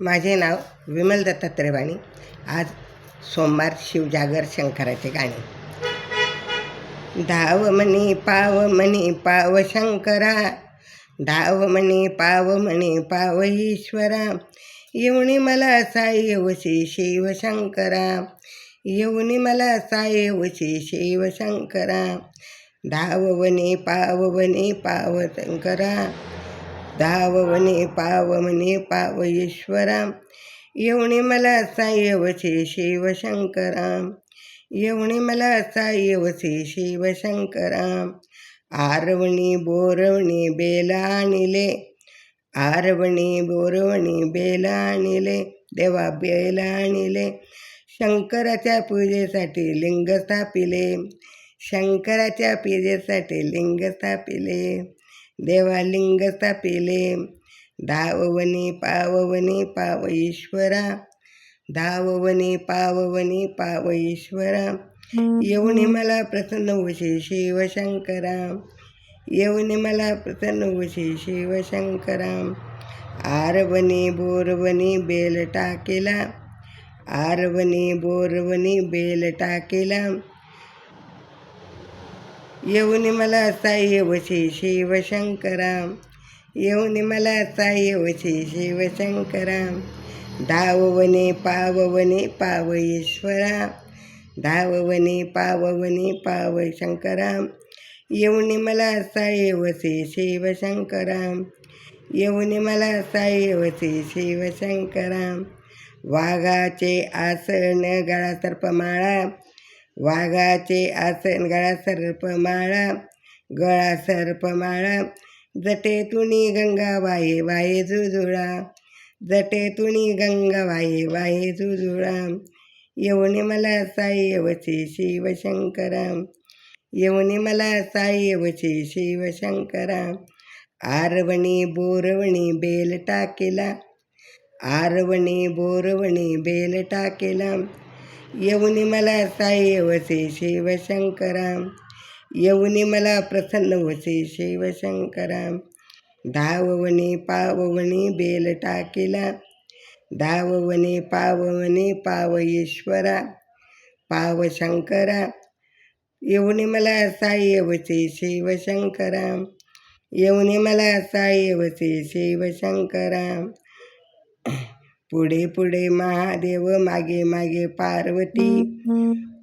माझे नाव विमल दत्तात्रवाणी आज सोमवार शिवजागर शंकराचे गाणे. धाव म्हणे पाव म्हणे पाव शंकरा. धाव म्हणे पाव म्हणे पाव ईश्वरा. येऊनी मला साई वशी शिव शंकरा. येऊनी मला साई वशी शिव शंकरा. पाव वने पाव शंकरा. धाववने पावमने पाव ईश्वरा येवणे मला साई वशी शिव शंकराम. येवणे मला साई शिव शंकराम. आरवणी बोरवणी बेला आणिले. आरवणी बोरवणी बेला आणिले. देवा बेला आणिले. शंकराच्या पूजेसाठी लिंग स्थापिले. शंकराच्या पूजेसाठी लिंग स्थापिले. देवा लिंग स्थापिले धाववनी पाववनी पाव ईश्वरा धाववनी पाववनी पाव ईश्वरा येऊनी मला प्रसन्न वशी शिवशंकरा येऊनी मला प्रसन्न वशी शिवशंकरा आरवणी बोरवणी बेल टाकेला। आरवणी बोरवणी बेल टाकेला। येऊन मला साह्य वशी शिवशंकराम येऊन मला साह्य वशी शिवशंकराम धाववने पाववने पावयेश्वरा धाववने पाववने पाव शंकराम. येऊन मला साह्य वशी शिवशंकराम येऊन मला साह्य वशी शिवशंकराम वाघाचे आसन गळा सर्पमाळा वाघाचे आसन गळा सर्पमाळा गळा सर्पमाळा. जटेतुनी गंगा वाये वाये जुजुळा जटेतुनी गंगा वाये वाये जुजुळा. येऊने मला साई वची शिवशंकरा येऊने मला साई वची शिवशंकरा आरवणी बोरवणी बेल टाकेला. आरवणी बोरवणी बेल टाकेला. येऊनी मला साई वसे शिवशंकरा येऊनी मला प्रसन्न वसे शिवशंकरा धाववणी पाववणी बेल टाकेला. धाववणी पाववणी पाव ईश्वरा पाव शंकरा. येऊनी मला साई वसे शिवशंकरा येऊनी मला साई वसे शिवशंकरा पुढे पुढे महादेव मागे मागे पार्वती.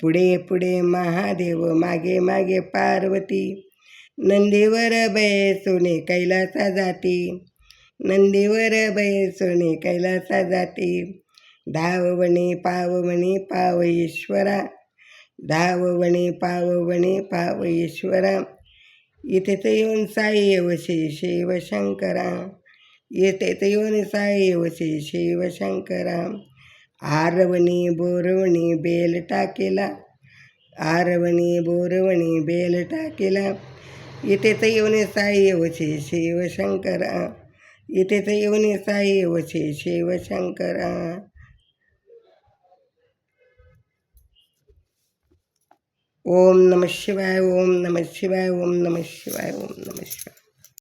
पुढे पुढे महादेव मागे मागे पार्वती. नंदीवर सोने कैलासा जाती. नंदीवर सोने कैलासा जाती. धाववणे पाववणे पाव ईश्वरा धाववणे पाववणे पाव ईश्वरा इथेच येऊन साई वशी शिवशंकरा येते ते येऊन साई वशी शिवशंकरा आरवणी बोरवणी बेल टाकेला. आरवणी बोरवणी बेल टाकेला. इथे तर येऊन साई वशी शिवशंकरा इथे तर येऊन साई वशी शिवशंकरा ओम नम शिवाय ओम नम शिवाय ओम नम शिवाय ओम नम शिवाय.